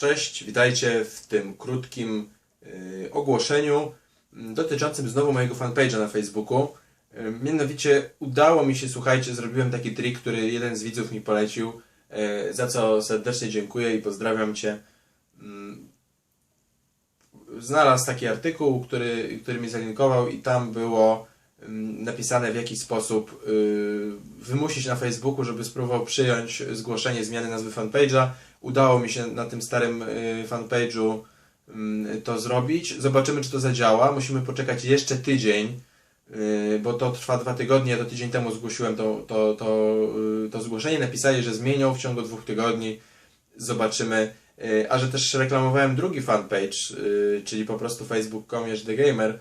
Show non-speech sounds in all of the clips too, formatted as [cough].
Cześć, witajcie w tym krótkim y, ogłoszeniu mm, dotyczącym znowu mojego fanpage'a na Facebooku. Mianowicie udało mi się, słuchajcie, zrobiłem taki trik, który jeden z widzów mi polecił, y, za co serdecznie dziękuję i pozdrawiam Cię. Znalazł taki artykuł, który, który mi zalinkował i tam było napisane w jaki sposób y, wymusić na Facebooku, żeby spróbował przyjąć zgłoszenie zmiany nazwy fanpage'a. Udało mi się na tym starym y, fanpage'u to zrobić. Zobaczymy, czy to zadziała. Musimy poczekać jeszcze tydzień, y, bo to trwa dwa tygodnie. Ja to tydzień temu zgłosiłem to, to, to, to zgłoszenie. Napisali, że zmienią w ciągu dwóch tygodni. Zobaczymy. A że też reklamowałem drugi fanpage, czyli po prostu facebook.com The Gamer,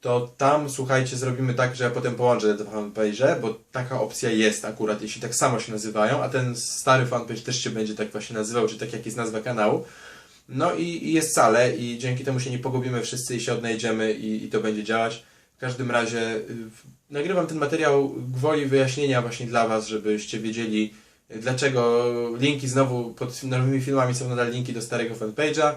to tam słuchajcie, zrobimy tak, że ja potem połączę te fanpage, bo taka opcja jest akurat, jeśli tak samo się nazywają, a ten stary fanpage też się będzie tak właśnie nazywał, czy tak jak jest nazwa kanału. No i, i jest wcale i dzięki temu się nie pogubimy wszyscy i się odnajdziemy i, i to będzie działać. W każdym razie y, nagrywam ten materiał gwoli wyjaśnienia właśnie dla Was, żebyście wiedzieli y, dlaczego linki znowu pod nowymi filmami są nadal linki do starego fanpage'a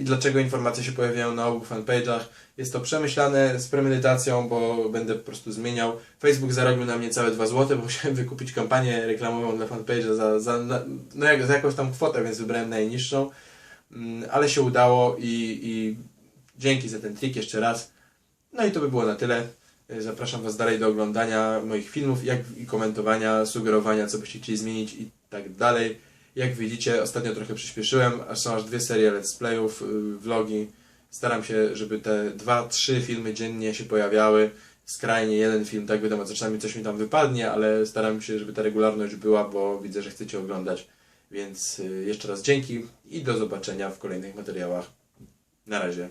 i dlaczego informacje się pojawiają na obu fanpage'ach. Jest to przemyślane z premedytacją, bo będę po prostu zmieniał. Facebook zarobił na mnie całe 2 zł, bo [laughs] musiałem wykupić kampanię reklamową dla fanpage'a za, za, no jak, za jakąś tam kwotę, więc wybrałem najniższą. Mm, Ale się udało i, i dzięki za ten trik jeszcze raz. No i to by było na tyle. Y, Zapraszam Was dalej do oglądania moich filmów jak i komentowania, sugerowania, co byście chcieli zmienić i tak dalej. Jak widzicie, ostatnio trochę przyspieszyłem, aż są aż dwie serie let's playów, y, vlogi. Staram się, żeby te dwa, trzy filmy dziennie się pojawiały. Skrajnie jeden film, tak wiadomo, czasami coś mi tam wypadnie, ale staram się, żeby ta regularność była, bo widzę, że chcecie oglądać. Więc y, jeszcze raz dzięki i do zobaczenia w kolejnych materiałach. Na razie.